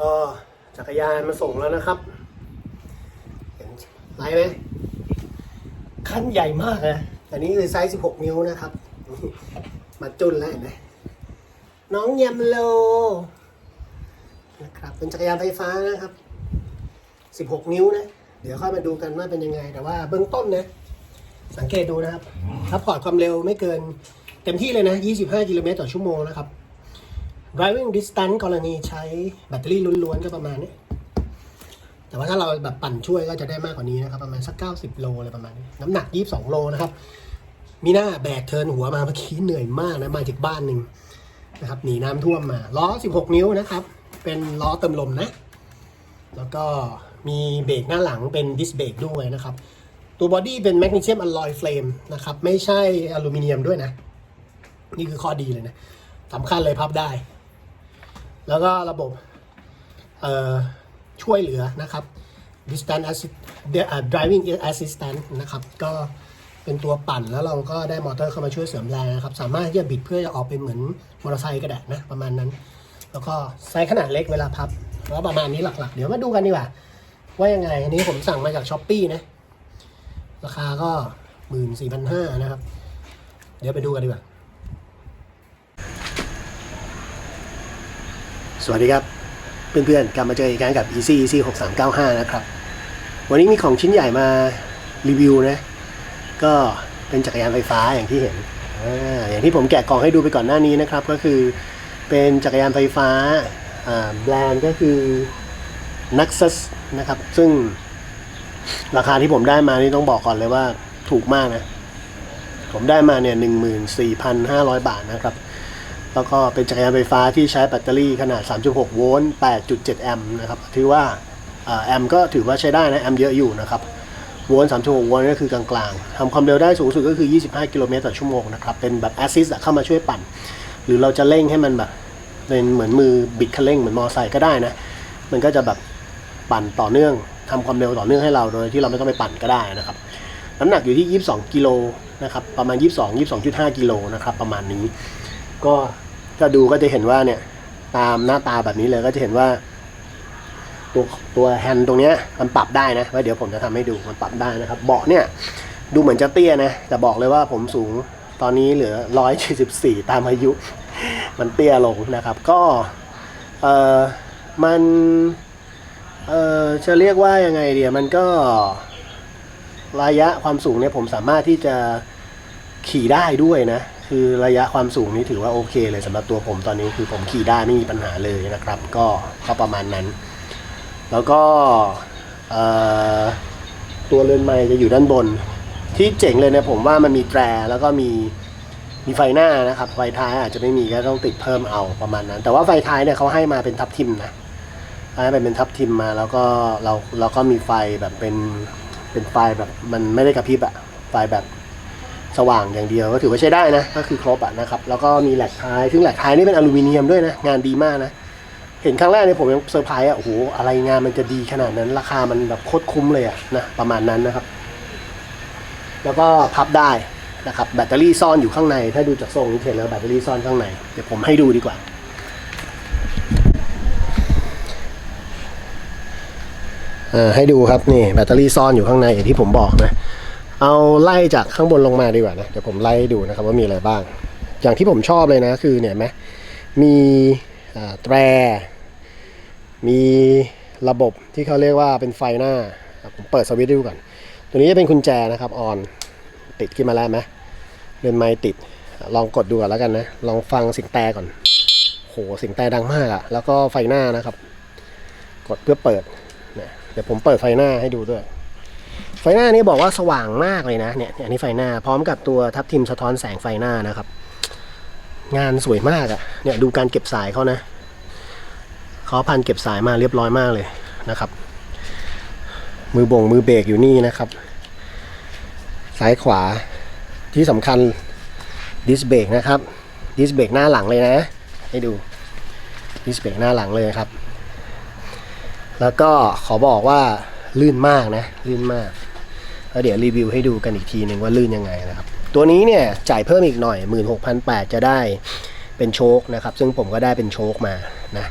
ก็จักรยานมาส่งแล้วนะครับเห็นไลฟ์ไหมคันใหญ่มากนะแต่นี้คือไซส์ 16 นิ้วนะครับ มาจุนแล้วเห็นไหมน้องยมโลนะครับ เป็นจักรยานไฟฟ้านะครับ 16 นิ้วนะ เดี๋ยวค่อยมาดูกันว่าเป็นยังไง แต่ว่าเบื้องต้นนะ สังเกตดูนะครับ ถ้าพอร์ตความเร็วไม่เกิน เต็มที่เลยนะ 25 กิโลเมตรต่อชั่วโมงนะครับ driving distance กรณีใช้แบตเตอรี่ล้วนๆก็ประมาณนี้ แต่ว่าถ้าเราแบบปั่นช่วยก็จะได้มากกว่านี้นะครับ ประมาณสัก 90 โลอะไรประมาณนี้ น้ำหนัก 22 โลนะครับ มีหน้าแบกเทินหัวมาเมื่อกี้เหนื่อยมากนะ มาจากบ้านหนึ่งนะครับหนีน้ำท่วมมา ล้อ 16 นิ้วนะครับ เป็นล้อเติมลมนะ แล้วก็มีเบรกหน้าหลังเป็นดิสเบรกด้วยนะครับ ตัวบอดี้เป็นแมกนีเซียมอลลอยเฟลมนะครับ ไม่ใช่อลูมิเนียมด้วยนะ นี่คือข้อดีเลยนะสำคัญเลยพับได้ แล้วก็ระบบช่วยเหลือนะครับ distance assist uh, driving assistant นะครับ ก็เป็นตัวปั่นแล้วเราก็ได้มอเตอร์เข้ามาช่วยเสริมแรงนะครับ สามารถที่จะบิดเพื่อจะออกเป็นเหมือนมอเตอร์ไซค์ก็ได้นะ ประมาณนั้น แล้วก็ไซส์ขนาดเล็กเวลาพับแล้วประมาณนี้หลักๆ เดี๋ยวมาดูกันดีกว่า ว่ายังไง อันนี้ผมสั่งมาจากช้อปปีนะ ราคาก็หมื่นสี่พันห้านะครับ เดี๋ยวไปดูกันดีกว่า สวัสดีครับ เพื่อนๆ กลับมาเจออีกครั้งกับ Easy Easy 6395 นะครับ วันนี้มีของชิ้นใหญ่มารีวิวนะ ก็เป็นจักรยานไฟฟ้าอย่างที่เห็นออย่างที่ผมแกะกล่องให้ดูไปก่อนหน้านี้นะครับ ก็คือเป็นจักรยานไฟฟ้าแบรนด์ก็คือ Naxus นะครับ ซึ่งราคาที่ผมได้มานี่ต้องบอกก่อนเลยว่าถูกมากนะ ผมได้มาเนี่ยหนึ่งหมื่นสี่พันห้าร้อยบาทนะครับ แล้วก็เป็นจักรยานไฟฟ้าที่ใช้แบตเตอรี่ขนาด 3.6 โวลต์ 8.7 แอมป์นะครับ ถือว่าแอมป์ก็ถือว่าใช้ได้นะ แอมป์เยอะอยู่นะครับ โวลต์ 3.6 โวลต์ก็คือกลางๆทำความเร็วได้สูงสุดก็คือ 25 กิโลเมตรต่อชั่วโมงนะครับ เป็นแบบแอสซิสเข้ามาช่วยปั่น หรือเราจะเร่งให้มันแบบเป็นเหมือนมือบิดคันเร่งเหมือนมอไซค์ก็ได้นะ มันก็จะแบบปั่นต่อเนื่องทำความเร็วต่อเนื่องให้เราโดยที่เราไม่ต้องไปปั่นก็ได้นะครับ น้ำหนักอยู่ที่ 22 กิโลนะครับ ประมาณ 22 22.5 กิโลนะครับ ประมาณนี้ ก็ถ้าดูก็จะเห็นว่าเนี่ย ตามหน้าตาแบบนี้เลยก็จะเห็นว่า ตัวตัวแฮนด์ตรงเนี้ยมันปรับได้นะไว้เดี๋ยวผมจะทำให้ดูมันปรับได้นะครับ เบาะเนี่ย ดูเหมือนจะเตี้ยนะแต่บอกเลยว่าผมสูงตอนนี้เหลือ 174 ตามอายุ มันเตี้ยลงนะครับ ก็เออมันเออจะเรียกว่ายังไงเดียมันก็ระยะความสูงเนี่ยผมสามารถที่จะขี่ได้ด้วยนะ คือระยะความสูงนี้ถือว่าโอเคเลยสำหรับตัวผมตอนนี้คือผมขี่ได้ไม่มีปัญหาเลยนะครับ ก็ก็ประมาณนั้น แล้วก็ตัวเรือนไม้จะอยู่ด้านบน ที่เจ๋งเลยเนี่ยผมว่ามันมีแตรแล้วก็มีมีไฟหน้านะครับไฟท้ายอาจจะไม่มีก็ต้องติดเพิ่มเอาประมาณนั้น แต่ว่าไฟท้ายเนี่ยเขาให้มาเป็นทับทิมนะให้เป็นทับทิมมาแล้วก็เราเราก็มีไฟแบบเป็นเป็นไฟแบบมันไม่ได้กระพริบอะไฟแบบ สว่างอย่างเดียวก็ถือว่าใช้ได้นะ ก็คือครบอะนะครับ แล้วก็มีแหลกท้าย ซึ่งแหลกท้ายนี่เป็นอลูมิเนียมด้วยนะ งานดีมากนะ เห็นครั้งแรกเนี่ยผมยังเซอร์ไพรส์อะโอ้โห อะไรงานมันจะดีขนาดนั้น ราคามันแบบโคตรคุ้มเลยอะนะ ประมาณนั้นนะครับ แล้วก็พับได้นะครับ แบตเตอรี่ซ่อนอยู่ข้างใน ถ้าดูจากทรงนี้เห็นแล้วแบตเตอรี่ซ่อนข้างใน เดี๋ยวผมให้ดูดีกว่าให้ดูครับนี่แบตเตอรี่ซ่อนอยู่ข้างในอย่างที่ผมบอกนะ เอาไล่จากข้างบนลงมาดีกว่านะเดี๋ยวผมไล่ดูนะครับว่ามีอะไรบ้าง อย่างที่ผมชอบเลยนะคือเนี่ยไหมมีแตร มีระบบที่เขาเรียกว่าเป็นไฟหน้า ผมเปิดสวิตช์ดูก่อน ตัวนี้จะเป็นกุญแจนะครับออนติดขึ้นมาแล้วไหมเรือนไม้ติดลองกดดูก่อนแล้วกันนะ ลองฟังสียงแต่ก่อน โหสียงแต่ดังมากอะแล้วก็ไฟหน้านะครับ กดเพื่อเปิดเดี๋ยวผมเปิดไฟหน้าให้ดูด้วย ไฟหน้านี้บอกว่าสว่างมากเลยนะเนี่ยอันนี้ไฟหน้าพร้อมกับตัวทับทิมสะท้อนแสงไฟหน้านะครับ งานสวยมากอะ่ะเนี่ยดูการเก็บสายเขานะเขาพันเก็บสายมาเรียบร้อยมากเลยนะครับ มือบ่งมือเบรกอยู่นี่นะครับซ้ายขวาที่สำคัญดิสเบรกนะครับดิสเบรกหน้าหลังเลยนะ ให้ดูดิสเบรกหน้าหลังเลยครับ แล้วก็ขอบอกว่าลื่นมากนะ ลื่นมาก แล้วเดี๋ยวรีวิวให้ดูกันอีกทีหนึ่งว่าลื่นยังไงนะครับ ตัวนี้เนี่ยจ่ายเพิ่มอีกหน่อย 16,800 จะได้เป็นโชคนะครับ ซึ่งผมก็ได้เป็นโชคมานะ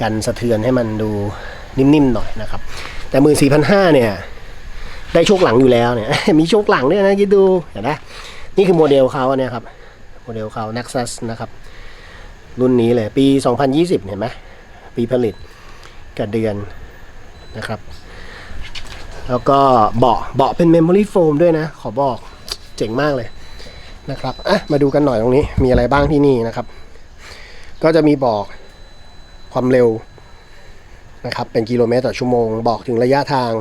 กันสะเทือนให้มันดูนิ่มๆหน่อยนะครับ แต่หมื่นสี่พันห้าเนี่ยได้โชคหลังอยู่แล้วเนี่ย มีโชคหลังด้วยนะคิดดูเห็นไหมนี่คือโมเดลเขาอันเนี่ยครับโมเดลเขา Nexus นะครับรุ่นนี้เลยปี 2020 เห็นไหมปีผลิตกับเดือนนะครับ แล้วก็เบาะเบาะเป็นเมมโมรี่โฟมด้วยนะ ขอบอกเจ๋งมากเลยนะครับอะมาดูกันหน่อยตรงนี้มีอะไรบ้างที่นี่นะครับ ก็จะมีบอกความเร็วนะครับ เป็นกิโลเมตรต่อชั่วโมง บอกถึงระยะทาง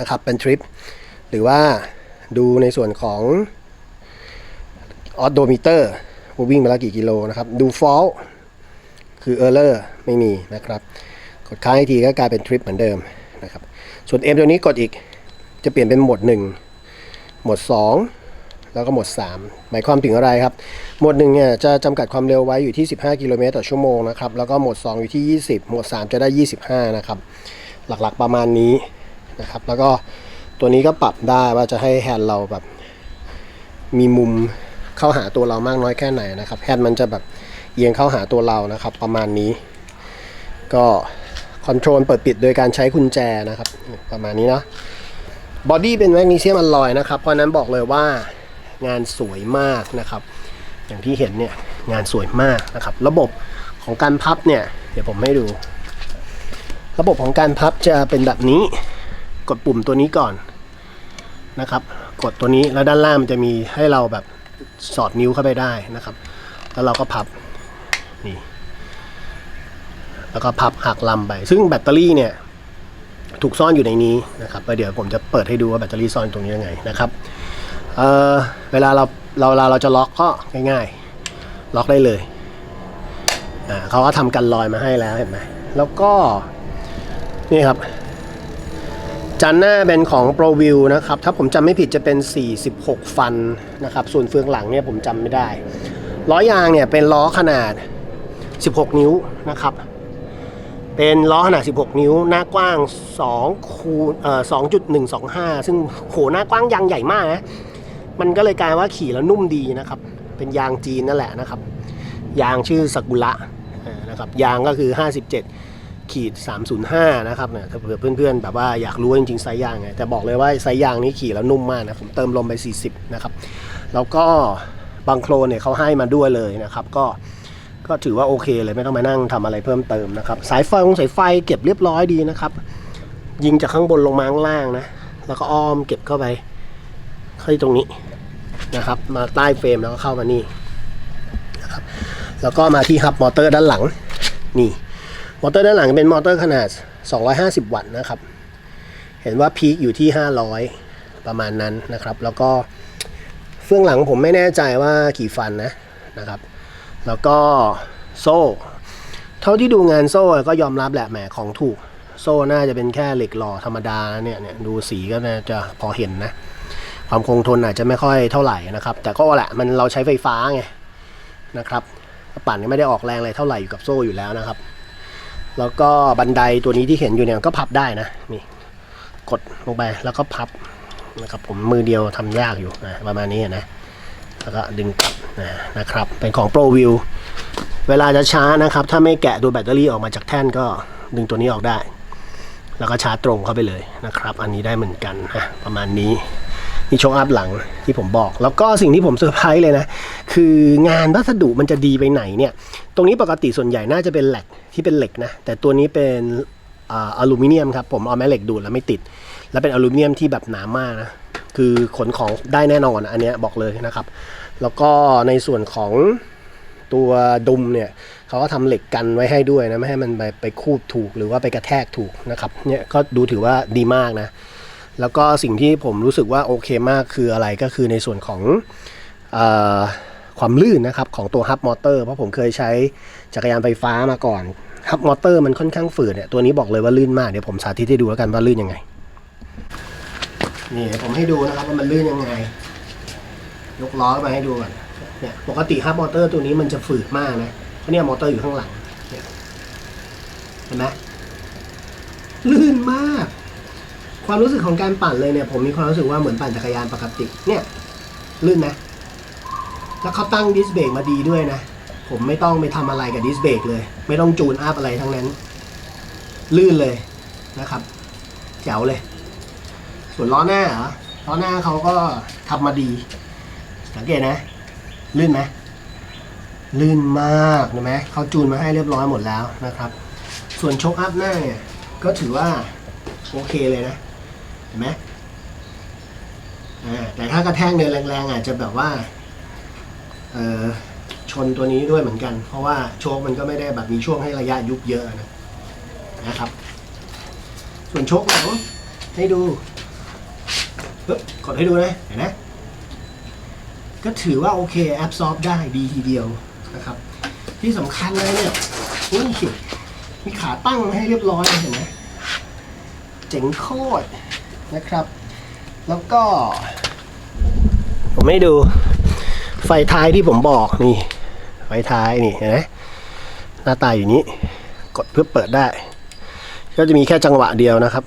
นะครับ เป็นทริป หรือว่าดูในส่วนของออโดมิเตอร์ว่าวิ่งมาแล้วกี่กิโลนะครับ ดูฟอลคือ Error ไม่มีนะครับ กดค้างอีกทีก็กลายเป็นทริปเหมือนเดิมนะครับ ส่วน M ตัวนี้กดอีกจะเปลี่ยนเป็นโหมด1โหมด2 แล้วก็โหมด3 หมายความถึงอะไรครับโหมด1เนี่ยจะจำกัดความเร็วไว้อยู่ที่ 15 กิโลเมตรต่อชั่วโมงนะครับ แล้วก็โหมด2 อยู่ที่ 20โหมด3 จะได้ 25 นะครับ หลักๆประมาณนี้นะครับ แล้วก็ตัวนี้ก็ปรับได้ว่าจะให้แฮนด์เราแบบมีมุมเข้าหาตัวเรามากน้อยแค่ไหนนะครับ แฮนด์มันจะแบบเอียงเข้าหาตัวเรานะครับ ประมาณนี้ ก็ คอนโทรลเปิดปิดโดยการใช้กุญแจนะครับ ประมาณนี้เนาะบอดี้เป็นแมกนีเซียมอลลอยนะครับ เพราะนั้นบอกเลยว่างานสวยมากนะครับ อย่างที่เห็นเนี่ยงานสวยมากนะครับ ระบบของการพับเนี่ยเดี๋ยวผมให้ดู ระบบของการพับจะเป็นแบบนี้ กดปุ่มตัวนี้ก่อนนะครับ กดตัวนี้แล้วด้านล่างมันจะมีให้เราแบบสอดนิ้วเข้าไปได้นะครับ แล้วเราก็พับ แล้วก็พับหักลำไป ซึ่งแบตเตอรี่เนี่ยถูกซ่อนอยู่ในนี้นะครับเดี๋ยวผมจะเปิดให้ดูว่าแบตเตอรี่ซ่อนตรงนี้ยังไงนะครับเเวลาเราเราเราเราจะล็อกก็ง่ายๆ ล็อกได้เลยเขาก็ทำกันลอยมาให้แล้วเห็นไหมแล้วก็ นี่ครับ จานหน้าเป็นของ Pro View นะครับ ถ้าผมจำไม่ผิดจะเป็น 46 ฟันนะครับ ส่วนเฟืองหลังเนี่ยผมจำไม่ได้ ล้อยางเนี่ยเป็นล้อขนาด 16 นิ้วนะครับ เป็นล้อขนาด 16 นิ้ว หน้ากว้าง2คูณเอ่อ2.125 ซึ่งโหหน้ากว้างยางใหญ่มากนะ มันก็เลยกลายว่าขี่แล้วนุ่มดีนะครับ เป็นยางจีนนั่นแหละนะครับ ยางชื่อสกุระนะครับ ยางก็คือ 57 ขีด 305 นะครับเนี่ยถ้าเผื่อเพื่อนๆ แบบว่าอยากรู้จริงๆไซส์ยางไง แต่บอกเลยว่าไซส์ยางนี้ขี่แล้วนุ่มมากนะ ผมเติมลมไป 40 นะครับ แล้วก็บางโครนเนี่ยเขาให้มาด้วยเลยนะครับ ก็ ก็ถือว่าโอเคเลยไม่ต้องมานั่งทำอะไรเพิ่มเติมนะครับ สายไฟของสายไฟเก็บเรียบร้อยดีนะครับ ยิงจากข้างบนลงมาข้างล่างนะ แล้วก็อ้อมเก็บเข้าไปเข้าที่ตรงนี้นะครับ มาใต้เฟรมแล้วก็เข้ามานี่นะครับ แล้วก็มาที่ฮับมอเตอร์ด้านหลังนี่มอเตอร์ด้านหลังเป็นมอเตอร์ขนาด 250 วัตต์นะครับ เห็นว่าพีคอยู่ที่ 500 ประมาณนั้นนะครับ แล้วก็เฟื่องหลังผมไม่แน่ใจว่ากี่ฟันนะนะครับ แล้วก็โซ่ เท่าที่ดูงานโซ่ก็ยอมรับแหละแหมของถูก โซ่น่าจะเป็นแค่เหล็กหล่อธรรมดาเนี่ยเนี่ยดูสีก็น่าจะพอเห็นนะ ความคงทนอาจจะไม่ค่อยเท่าไหร่นะครับ แต่ก็แหละมันเราใช้ไฟฟ้าไงนะครับปั่นก็ไม่ได้ออกแรงอะไรเท่าไหร่อยู่กับโซ่อยู่แล้วนะครับ แล้วก็บันไดตัวนี้ที่เห็นอยู่เนี่ยก็พับได้นะนี่กดลงไปแล้วก็พับนะครับผมมือเดียวทำยากอยู่นะประมาณนี้นะ แล้วก็ดึงกลับนะนะครับ เป็นของ Pro View เวลาจะชาร์จนะครับ ถ้าไม่แกะตัวแบตเตอรี่ออกมาจากแท่นก็ดึงตัวนี้ออกได้ แล้วก็ชาร์จตรงเข้าไปเลยนะครับ อันนี้ได้เหมือนกันนะประมาณนี้นี่โชว์อัพหลังที่ผมบอก แล้วก็สิ่งที่ผมเซอร์ไพรส์เลยนะ คืองานวัสดุมันจะดีไปไหนเนี่ย ตรงนี้ปกติส่วนใหญ่น่าจะเป็นเหล็กที่เป็นเหล็กนะ แต่ตัวนี้เป็นออลูมิเนียมครับ ผมเอาแม่เหล็กดูดแล้วไม่ติด แล้วเป็นอลูมิเนียมที่แบบหนามากนะ คือขนของได้แน่นอนอันเนี้ยบอกเลยนะครับ แล้วก็ในส่วนของตัวดุมเนี่ยเขาก็ทำเหล็กกันไว้ให้ด้วยนะไม่ให้มันไปไปคูดถูกหรือว่าไปกระแทกถูกนะครับเนี่ยก็ดูถือว่าดีมากนะ แล้วก็สิ่งที่ผมรู้สึกว่าโอเคมากคืออะไรก็คือในส่วนของอความลื่นนะครับของตัวฮับมอเตอร์เพราะผมเคยใช้จักรยานไฟฟ้ามาก่อนฮับมอเตอร์มันค่อนข้างฝืดเนี่ยตัวนี้บอกเลยว่าลื่นมากเดี๋ยวผมสาธิตให้ดูแล้วกันว่าลื่นยังไง นี่ผมให้ดูนะครับว่ามันลื่นยังไง ยกล้อมาให้ดูก่อนเนี่ยปกติฮับมอเตอร์ตัวนี้มันจะฝืดมากนะเพราะเนี่ยมอเตอร์อยู่ข้างหลังเนี่ยเห็นไหมลื่นมาก ความรู้สึกของการปั่นเลยเนี่ย ผมมีความรู้สึกว่าเหมือนปั่นจักรยานปกติ เนี่ยลื่นไหมแล้วเขาตั้งดิสเบรกมาดีด้วยนะ ผมไม่ต้องไปทำอะไรกับดิสเบรกเลย ไม่ต้องจูนอัพอะไรทั้งนั้น ลื่นเลยนะครับ แจ๋วเลย ส่วนล้อหน้าเหรอล้อหน้าเขาก็ทำมาดี สังเกตนะลื่นไหมลื่นมากเห็นไหมเขาจูนมาให้เรียบร้อยหมดแล้วนะครับ ส่วนโชคอัพหน้าเนี่ยก็ถือว่าโอเคเลยนะเห็นไหมแต่ถ้ากระแทกเนินแรงๆอาจจะแบบว่าชนตัวนี้ด้วยเหมือนกัน เพราะว่าโชคมันก็ไม่ได้แบบมีช่วงให้ระยะยุบเยอะนะนะครับ ส่วนโชคหลังให้ดู ปึ๊บกดให้ดูนะเห็นไหมก็ถือว่าโอเคแอบซอฟได้ดีทีเดียวนะครับ ที่สำคัญเลยเนี่ยนี่มีขาตั้งมาให้เรียบร้อยเห็นไหมเจ๋งโคตรนะครับ แล้วก็ ผมให้ดู ไฟท้ายที่ผมบอกนี่ ไฟท้ายนี่เห็นไหมหน้าตาอยู่นี้ กดเพื่อเปิดได้ ก็จะมีแค่จังหวะเดียวนะครับ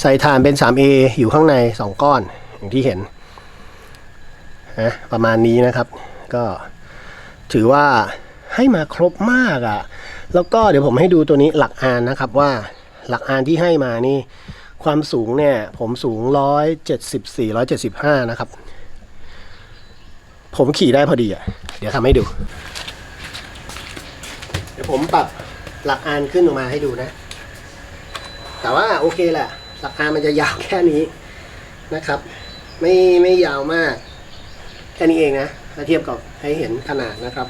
ใส่ฐานเป็น 3A อยู่ข้างใน 2 ก้อนอย่างที่เห็นนะประมาณนี้นะครับ ก็ถือว่าให้มาครบมากอะ่ะ แล้วก็เดี๋ยวผมให้ดูตัวนี้หลักอานนะครับว่าหลักอานที่ให้มานี่ความสูงเนี่ย ผมสูง 174 175 นะครับ ผมขี่ได้พอดีอะ เดี๋ยวทำให้ดู เดี๋ยวผมปรับหลักอานขึ้นออกมาให้ดูนะ แต่ว่าโอเคแหละ หลักอานมันจะยาวแค่นี้นะครับ ไม่ไม่ยาวมาก แค่นี้เองนะถ้าเทียบกับให้เห็นขนาดนะครับ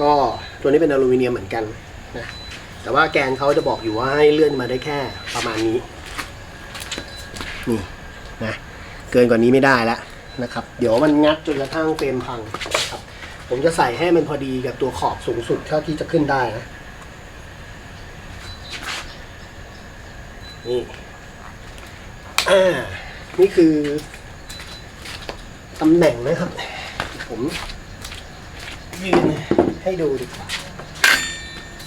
ก็ตัวนี้เป็นอลูมิเนียมเหมือนกันนะแต่ว่าแกนเขาจะบอกอยู่ว่าให้เลื่อนมาได้แค่ประมาณนี้นี่นะเกินกว่านี้ไม่ได้แล้วนะครับ เดี๋ยวมันงัดจนกระทั่งเฟรมพังนะครับผมจะใส่ให้มันพอดีกับตัวขอบสูงสุดเท่าที่จะขึ้นได้นะ นี่อ่านี่คือตำแหน่งนะครับ ผมยืนให้ดูดีกว่า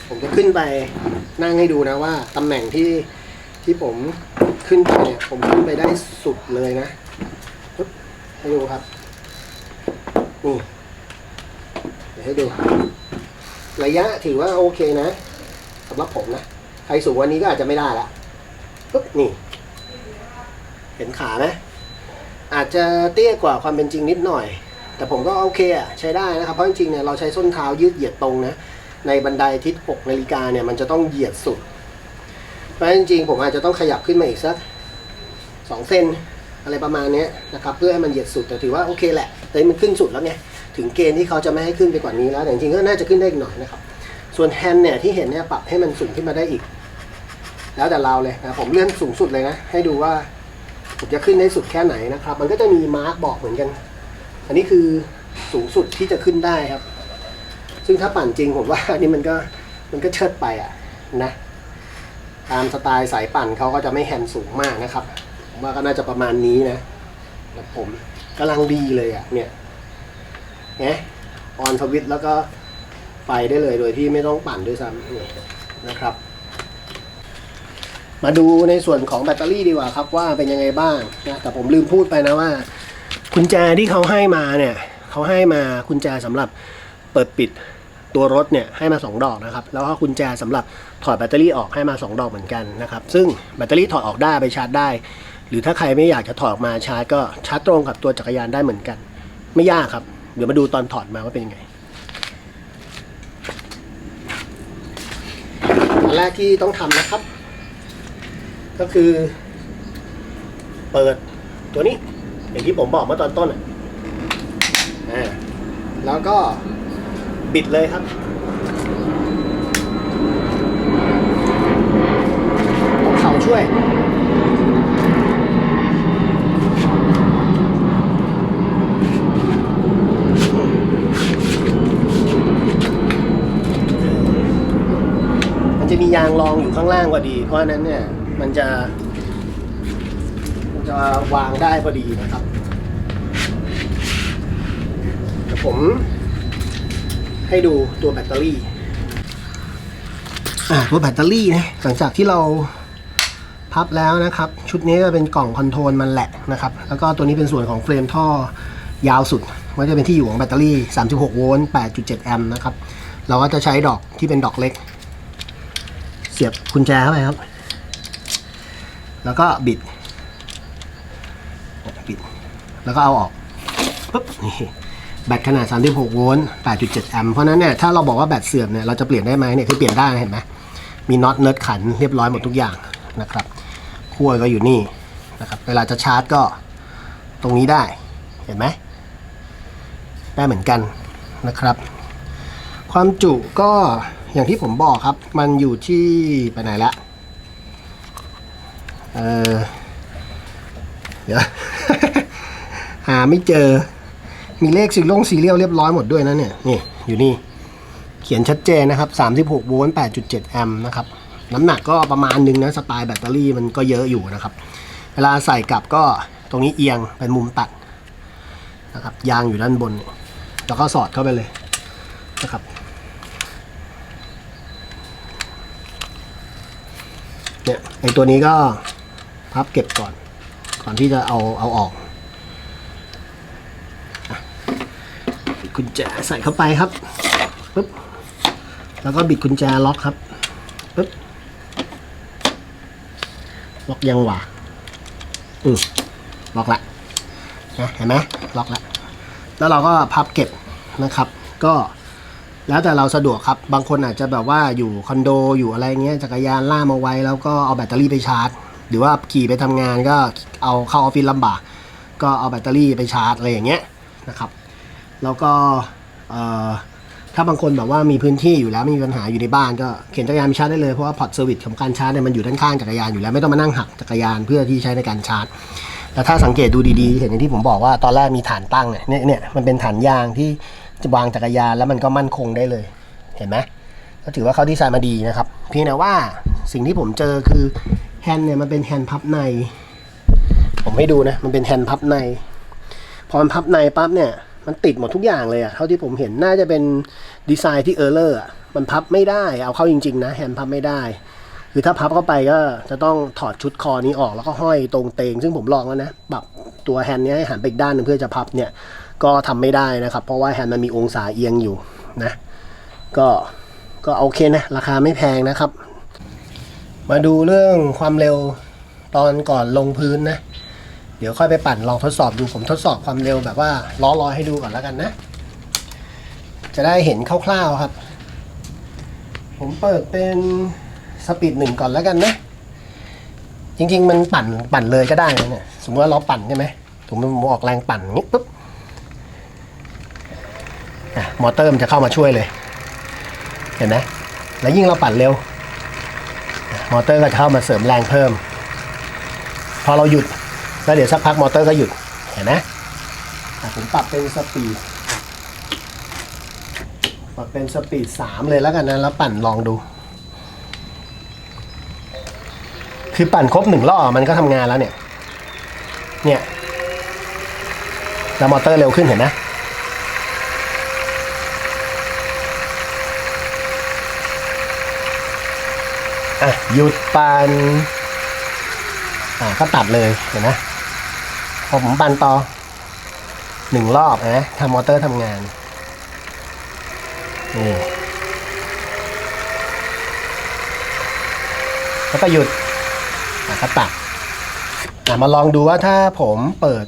ผมจะขึ้นไปนั่งให้ดูนะว่าตำแหน่งที่ที่ผมขึ้นไปเนี่ยผมขึ้นไปได้สุดเลยนะฮึให้ดูครับนี่เดี๋ยวให้ดู ระยะถือว่าโอเคนะสำหรับผมนะ ใครสูงวันนี้ก็อาจจะไม่ได้ละ ปึ๊บนี่ เห็นขาไหมอาจจะเตี้ยกว่าความเป็นจริงนิดหน่อย แต่ผมก็โอเคอะใช้ได้นะครับ เพราะจริงๆเนี่ยเราใช้ส้นเท้ายืดเหยียดตรงนะ ในบันไดทิศ6นาฬิกาเนี่ยมันจะต้องเหยียดสุด เพราะจริงๆผมอาจจะต้องขยับขึ้นมาอีกสักสองเซนอะไรประมาณนี้นะครับเพื่อให้มันเหยียดสุดแต่ถือว่าโอเคแหละแต่มันขึ้นสุดแล้วไงถึงเกณฑ์ที่เขาจะไม่ให้ขึ้นไปกว่านี้แล้วแต่จริงๆก็น่าจะขึ้นได้อีกหน่อยนะครับส่วนแฮนด์เนี่ยที่เห็นเนี่ยปรับให้มันสูงขึ้นมาได้อีก แล้วแต่เราเลยนะผมเลื่อนสูงสุดเลยนะ ให้ดูว่าผมจะขึ้นได้สุดแค่ไหนนะครับ มันก็จะมีมาร์กบอกเหมือนกัน อันนี้คือสูงสุดที่จะขึ้นได้ครับ ซึ่งถ้าปั่นจริงผมว่านี่มันก็มันก็เชิดไปอะนะตามสไตล์สายปั่นเขาก็จะไม่แฮนสูงมากนะครับผมว่าก็น่าจะประมาณนี้นะแล้วผมกำลังดีเลยอะเนี่ยนะออนสวิตแล้วก็ไปได้เลยโดยที่ไม่ต้องปั่นด้วยซ้ำนะครับ มาดูในส่วนของแบตเตอรี่ดีกว่าครับว่าเป็นยังไงบ้างนะแต่ผมลืมพูดไปนะว่ากุญแจที่เขาให้มาเนี่ยเขาให้มากุญแจสำหรับเปิดปิดตัวรถเนี่ยให้มา 2 ดอกนะครับแล้วก็กุญแจสำหรับถอดแบตเตอรี่ออกให้มา 2 ดอกเหมือนกันนะครับซึ่งแบตเตอรี่ถอดออกได้ไปชาร์จได้ หรือถ้าใครไม่อยากจะถอดมาชาร์จก็ชาร์จตรงกับตัวจักรยานได้เหมือนกัน ไม่ยากครับ เดี๋ยวมาดูตอนถอดมาว่าเป็นยังไงอันแรกที่ต้องทำนะครับ ก็คือ เปิดตัวนี้ อย่างที่ผมบอกเมื่อตอนต้นอะแล้วก็บิดเลยครับเอาเข่าช่วยมันจะมียางรองอยู่ข้างล่างพอดี เพราะนั้นเนี่ย มันจะ มันจะวางได้พอดีนะครับเดี๋ยวผมให้ดูตัวแบตเตอรี่อ่ตัวแบตเตอรี่นะหลังจากที่เราพับแล้วนะครับ ชุดนี้ก็เป็นกล่องคอนโทรลมันแหละนะครับ แล้วก็ตัวนี้เป็นส่วนของเฟรมท่อยาวสุดมันจะเป็นที่อยู่ของแบตเตอรี่ 36 โวลต์ 8.7 แอมป์นะครับ เราก็จะใช้ดอกที่เป็นดอกเล็ก เสียบกุญแจเข้าไปครับ แล้วก็บิด บิด แล้วก็เอาออกปุ๊บนี่แบตขนาด 36 โวลต์ 8.7 แอมป์ เพราะฉะนั้นเนี่ย ถ้าเราบอกว่าแบตเสื่อมเนี่ย เราจะเปลี่ยนได้ไหมเนี่ย คือเปลี่ยนได้เห็นไหม มีน็อตเนิร์ดขันเรียบร้อยหมดทุกอย่างนะครับขั้วก็อยู่นี่นะครับ เวลาจะชาร์จก็ตรงนี้ได้ เห็นไหม ได้เหมือนกันนะครับ ความจุก็อย่างที่ผมบอกครับ มันอยู่ที่ไปไหนละ เออเดี๋ยว หาไม่เจอ มีเลขสีลงสีเรียลเรียบร้อยหมดด้วยนะเนี่ย นี่อยู่นี่ เขียนชัดเจนนะครับ 36 โวลต์ 8.7 แอมป์นะครับ น้ำหนักก็ประมาณนึงนะสไตล์แบตเตอรี่มันก็เยอะอยู่นะครับ เวลาใส่กลับก็ตรงนี้เอียงเป็นมุมตัดนะครับ ยางอยู่ด้านบน แล้วก็สอดเข้าไปเลยนะครับเนี่ยไอตัวนี้ก็ พับเก็บก่อน ก่อนที่จะเอาเอาออกกุญแจใส่เข้าไปครับปึ๊บแล้วก็บิดกุญแจล็อกครับปึ๊บล็อกยังหวะอืมล็อกละนะเห็นไหมล็อกละแล้วเราก็พับเก็บนะครับ ก็แล้วแต่เราสะดวกครับ บางคนอาจจะแบบว่าอยู่คอนโดอยู่อะไรเงี้ยจักรยานล่ามาไว้ แล้วก็เอาแบตเตอรี่ไปชาร์จ หรือว่าขี่ไปทำงานก็เอาเข้าออฟฟิศลำบาก ก็เอาแบตเตอรี่ไปชาร์จอะไรอย่างเงี้ยนะครับ แล้วก็ถ้าบางคนแบบว่ามีพื้นที่อยู่แล้วไม่มีปัญหาอยู่ในบ้านก็เข็นจักรยานไปชาร์จได้เลยเพราะว่าพอร์ตเซอร์วิสของการชาร์จเนี่ยมันอยู่ด้านข้างจักรยานอยู่แล้วไม่ต้องมานั่งหักจักรยานเพื่อที่ใช้ในการชาร์จแต่ถ้าสังเกตดูดีๆ เห็นอย่างที่ผมบอกว่าตอนแรกมีฐานตั้งเนี่ยเนี่ยเนี่ยมันเป็นฐานยางที่จะวางจักรยานแล้วมันก็มั่นคงได้เลยเห็นไหมก็ถือว่าเขาดีไซน์มาดีนะครับเพียงแต่ว่าสิ่งที่ผมเจอคือ แฮนด์เนี่ยมันเป็นแฮนด์พับใน ผมให้ดูนะ มันเป็นแฮนด์พับใน พอมันพับในปั๊บเนี่ย มันติดหมดทุกอย่างเลยอะเท่าที่ผมเห็นน่าจะเป็นดีไซน์ที่เออร์เลอร์อะมันพับไม่ได้ เอาเข้าจริงๆนะแฮนด์พับไม่ได้คือถ้าพับเข้าไปก็จะต้องถอดชุดคอนี้ออกแล้วก็ห้อยตรงเตง ซึ่งผมลองแล้วนะปรับตัวแฮนด์เนี้ยให้หันไปอีกด้านนึงเพื่อจะพับเนี่ยก็ทำไม่ได้นะครับ เพราะว่าแฮนด์มันมีองศาเอียงอยู่นะ ก็ก็โอเคนะ ราคาไม่แพงนะครับ มาดูเรื่องความเร็วตอนก่อนลงพื้นนะ เดี๋ยวค่อยไปปั่นลองทดสอบดูผมทดสอบความเร็วแบบว่าล้อลอยให้ดูก่อนแล้วกันนะ จะได้เห็นคร่าวๆครับ ผมเปิดเป็นสปีดหนึ่งก่อนแล้วกันนะ จริงๆมันปั่นปั่นเลยก็ได้นะเนี่ยสมมติว่าเราปั่นใช่ไหมผมผมออกแรงปั่นงนี้ปุ๊บมอเตอร์มันจะเข้ามาช่วยเลย เห็นไหมแล้วยิ่งเราปั่นเร็ว มอเตอร์ก็จะเข้ามาเสริมแรงเพิ่ม พอเราหยุดแล้วเดี๋ยวสักพักมอเตอร์ก็หยุดเห็นไหมอ่ผมปรับเป็นสปีดปรับเป็นสปีดสามเลยแล้วกันนะแล้วปั่นลองดู คือปั่นครบหนึ่งรอบมันก็ทำงานแล้วเนี่ย เนี่ยแล้วมอเตอร์เร็วขึ้นเห็นไหม อะหยุดปั่นอ่าก็ตัดเลยเห็นไหมพอผมปั่นต่อหนึ่งรอบนะทำมอเตอร์ทำงานนี่แล้วก็หยุดอะก็ตัดอะมาลองดูว่าถ้าผมเปิด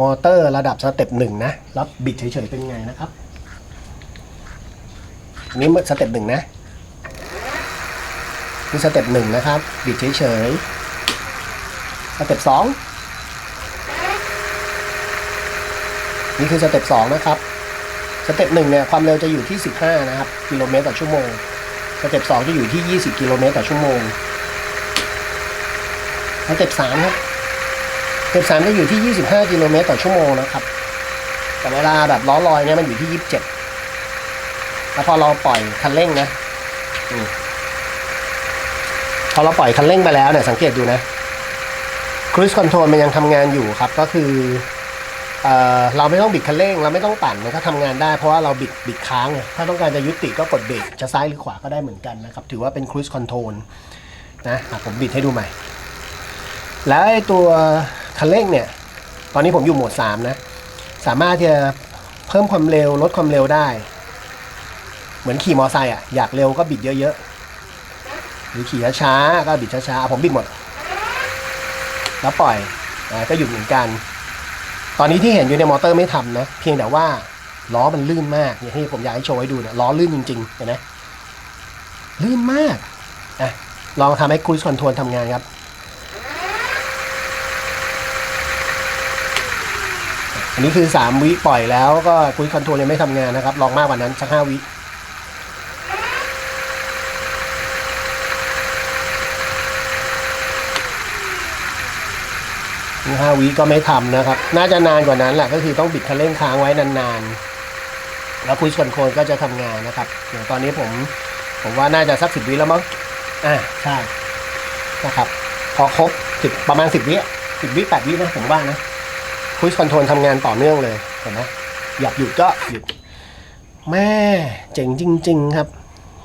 มอเตอร์ระดับสเต็ปหนึ่งนะแล้วบิดเฉยๆเป็นไงนะครับ อันนี้สเต็ปหนึ่งนะ นี่สเต็ปหนึ่งนะครับ บิดเฉยๆ สเต็ปสองนี่คือสเต็ปสองนะครับ สเต็ปหนึ่งเนี่ยความเร็วจะอยู่ที่ 15 นะครับ กิโลเมตรต่อชั่วโมง สเต็ปสองจะอยู่ที่ 20 กิโลเมตรต่อชั่วโมง สเต็ปสามครับ สเต็ปสามจะอยู่ที่ 25 กิโลเมตรต่อชั่วโมงนะครับ แต่เวลาแบบล้อลอยเนี่ยมันอยู่ที่ 27 แล้วพอเราปล่อยคันเร่งนะอืม พอเราปล่อยคันเร่งไปแล้วเนี่ยสังเกตดูนะ cruise control มันยังทำงานอยู่ครับ ก็คือเอเราไม่ต้องบิดคันเร่ง เราไม่ต้องปั่นมันก็ทำงานได้เพราะว่าเราบิดบิดค้างถ้าต้องการจะยุติก็กดเบรกจะซ้ายหรือขวาก็ได้เหมือนกันนะครับ ถือว่าเป็น cruise control นะผมบิดให้ดูใหม่ แล้วไอ้ตัวคันเร่งเนี่ย ตอนนี้ผมอยู่โหมด 3 นะ สามารถจะเพิ่มความเร็วลดความเร็วได้ เหมือนขี่มอไซค์อะอยากเร็วก็บิดเยอะๆ หรือขี่ช้าๆก็บิดช้าๆผมบิดหมด แล้วปล่อยอก็หยุดเหมือนกัน ตอนนี้ที่เห็นอยู่ในมอเตอร์ไม่ทำนะ เพียงแต่ว่าล้อมันลื่นมากอย่างที่ผมอยากให้โชว์ให้ดูเนี่ยล้อลื่นจริงๆเห็นไหมลื่นมากอะลองทำให้คุยคอนโทรลทำงานครับอันนี้คือ 3 วิปล่อยแล้วก็คุยคอนโทรลยังไม่ทำงานนะครับ ลองมากกว่านั้นสัก5วิ ห้าวิก็ไม่ทำนะครับ น่าจะนานกว่านั้นแหละก็คือต้องบิดคันเร่งค้างไว้นานๆ แล้วคุยคอนโทรลก็จะทำงานนะครับอย่างตอนนี้ผมผมว่าน่าจะสักสิบวิแล้วมั้งอ่าใช่นะครับ พอครบสิบประมาณสิบวิสิบวิแปดวินะผมว่านะคุยคอนโทรลทำงานต่อเนื่องเลยเห็นไหมอยากหยุดก็หยุดแม่เจ๋งจริง ๆ ครับ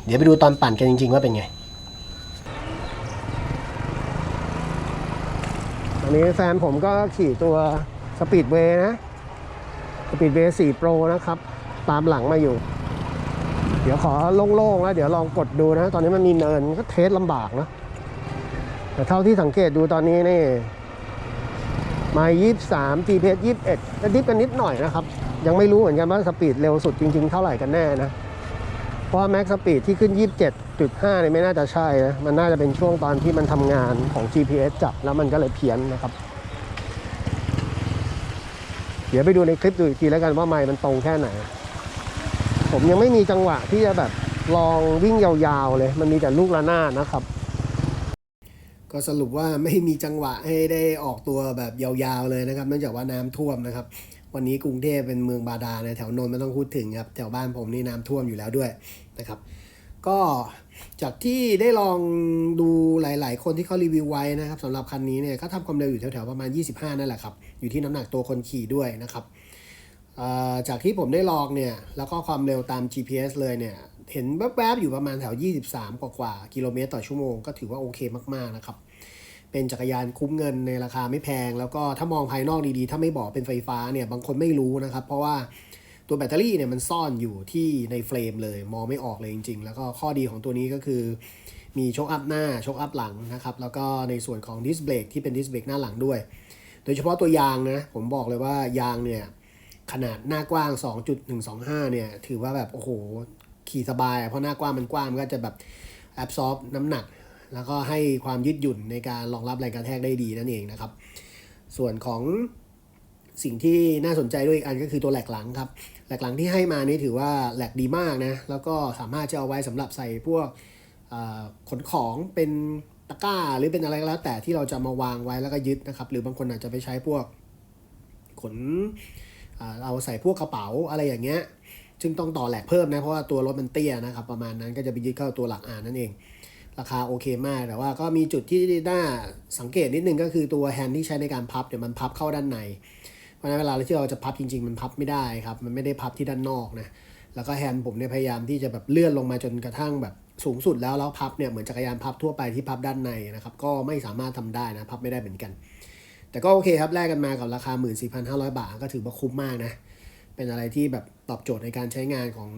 เดี๋ยวไปดูตอนปั่นกันจริง ๆ ว่าเป็นไง ต อนนี้แฟนผมก็ขี่ตัวสปีดเวย์นะสปีดเวย์4 Pro นะครับ ตามหลังมาอยู่ เดี๋ยวขอโล่งๆแล้วเดี๋ยวลองกดดูนะ ตอนนี้มันมีเนินก็เทสลำบากนะแต่เท่าที่สังเกตดูตอนนี้นี่มา23 GPS 21จะดิฟกันนิดหน่อยนะครับ ยังไม่รู้เหมือนกันว่าสปีดเร็วสุดจริง ๆ เท่าไหร่กันแน่นะ เพราะแม็กสปีดที่ขึ้น 27.5เนี่ยไม่น่าจะใช่นะ มันน่าจะเป็นช่วงตอนที่มันทำงานของ GPS จับแล้วมันก็เลยเพี้ยนนะครับ เดี๋ยวไปดูในคลิปดูอีกทีแล้วกันว่าไมค์มันตรงแค่ไหน ผมยังไม่มีจังหวะที่จะแบบลองวิ่งยาวๆเลย มันมีแต่ลูกระนาดนะครับ ก็สรุปว่าไม่มีจังหวะให้ได้ออกตัวแบบยาวๆเลยนะครับ เนื่องจากว่าน้ำท่วมนะครับ วันนี้กรุงเทพเป็นเมืองบาดาลนะแถวนนท์ไม่ต้องพูดถึงครับแถวบ้านผมนี่น้ำท่วมอยู่แล้วด้วยนะครับก็จากที่ได้ลองดูหลาย ๆ คนที่เขารีวิวไว้นะครับสำหรับคันนี้เนี่ยเขาทำความเร็วอยู่แถวๆประมาณ 25 นั่นแหละครับ อยู่ที่น้ำหนักตัวคนขี่ด้วยนะครับจากที่ผมได้ลองเนี่ยแล้วก็ความเร็วตาม GPS เลยเนี่ยเห็นแวบๆอยู่ประมาณแถว 23 กว่าๆกิโลเมตรต่อชั่วโมงก็ถือว่าโอเคมาก ๆ นะครับ เป็นจักรยานคุ้มเงินในราคาไม่แพง แล้วก็ถ้ามองภายนอกดีๆ ถ้าไม่บอกเป็นไฟฟ้าเนี่ยบางคนไม่รู้นะครับ เพราะว่าตัวแบตเตอรี่เนี่ยมันซ่อนอยู่ที่ในเฟรมเลย มองไม่ออกเลยจริง ๆ แล้วก็ข้อดีของตัวนี้ก็คือ มีโชคอัพหน้าโชคอัพหลังนะครับ แล้วก็ในส่วนของดิสเบรกที่เป็นดิสเบรกหน้าหลังด้วย โดยเฉพาะตัวยางนะผมบอกเลยว่ายางเนี่ยขนาดหน้ากว้าง 2.125 เนี่ย ถือว่าแบบ โอ้โห ขี่สบาย เพราะหน้ากว้างมันกว้างมันก็จะแบบแอบซอฟน้ำหนัก แล้วก็ให้ความยืดหยุ่นในการรองรับแรงกระแทกได้ดีนั่นเองนะครับ ส่วนของสิ่งที่น่าสนใจด้วยอีกอันก็คือตัวแหลกหลังครับ แหลกหลังที่ให้มานี่ถือว่าแหลกดีมากนะ แล้วก็สามารถจะเอาไว้สำหรับใส่พวกขนของเป็นตะกร้าหรือเป็นอะไรก็แล้วแต่ที่เราจะมาวางไว้แล้วก็ยึดนะครับ หรือบางคนอาจจะไปใช้พวกขนเราใส่พวกกระเป๋าอะไรอย่างเงี้ยซึ่งต้องต่อแหลกเพิ่มนะ เพราะว่าตัวรถมันเตี้ยนะครับ ประมาณนั้นก็จะไปยึดเข้าตัวหลักอ่านนั่นเอง ราคาโอเคมาก แต่ว่าก็มีจุดที่น่าสังเกตนิดนึงก็คือตัวแฮนด์ที่ใช้ในการพับเนี่ยวมันพับเข้าด้านใน เพราะฉะนั้นเวลาที่เราจะพับจริง ๆ มันพับไม่ได้ครับ มันไม่ได้พับที่ด้านนอกนะ แล้วก็แฮนด์ผมเนี่ยพยายามที่จะแบบเลื่อนลงมาจนกระทั่งแบบสูงสุดแล้วแล้วพับเนี่ยเหมือนจักรยานพับทั่วไปที่พับด้านในนะครับ ก็ไม่สามารถทำได้นะ พับไม่ได้เหมือนกัน แต่ก็โอเคครับแลกกันมากับราคา 14,500 บาท ก็ถือว่าคุ้มมากนะ เป็นอะไรที่แบบตอบโจทย์ในการใช้งานของ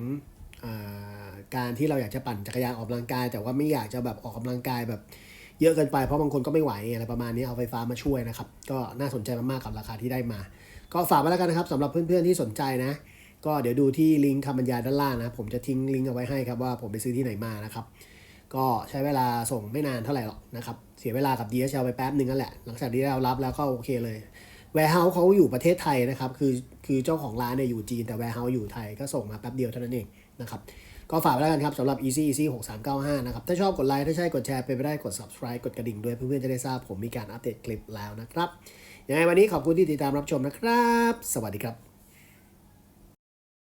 อ การที่เราอยากจะปั่นจักรยานออกกำลังกาย แต่ว่าไม่อยากจะแบบออกกำลังกายแบบเยอะเกินไปเพราะบางคนก็ไม่ไหวอะไรประมาณนี้เอาไฟฟ้ามาช่วยนะครับ ก็น่าสนใจมากๆกับราคาที่ได้มา ก็ฝากไว้แล้วกันนะครับสำหรับเพื่อนๆที่สนใจนะ ก็เดี๋ยวดูที่ลิงก์คำบรรยายด้านล่างนะ ผมจะทิ้งลิงก์เอาไว้ให้ครับว่าผมไปซื้อที่ไหนมานะครับ ก็ใช้เวลาส่งไม่นานเท่าไหร่หรอกนะครับ เสียเวลากับ DHL ไปแป๊บหนึ่งนั่นแหละ หลังจากที่เรารับแล้วก็โอเคเลยแวร์เฮาส์เขาอยู่ประเทศไทยนะครับ คือคือเจ้าของร้านเนี่ยอยู่จีนแต่แวร์เฮาส์อยู่ไทยก็ส่งมาแป๊บเดียวเท่านั้นเองนะครับ ก็ฝากไว้แล้วกันครับสำหรับ easy easy 6395 นะครับ ถ้าชอบกดไลค์ ถ้าใช่กดแชร์เป็นไปได้กด subscribe กดกระดิ่งด้วยเพื่อนๆจะได้ทราบผมมีการอัปเดตคลิปแล้วนะครับยังไงวันนี้ขอบคุณที่ติดตามรับชมนะครับ สวัสดีครับ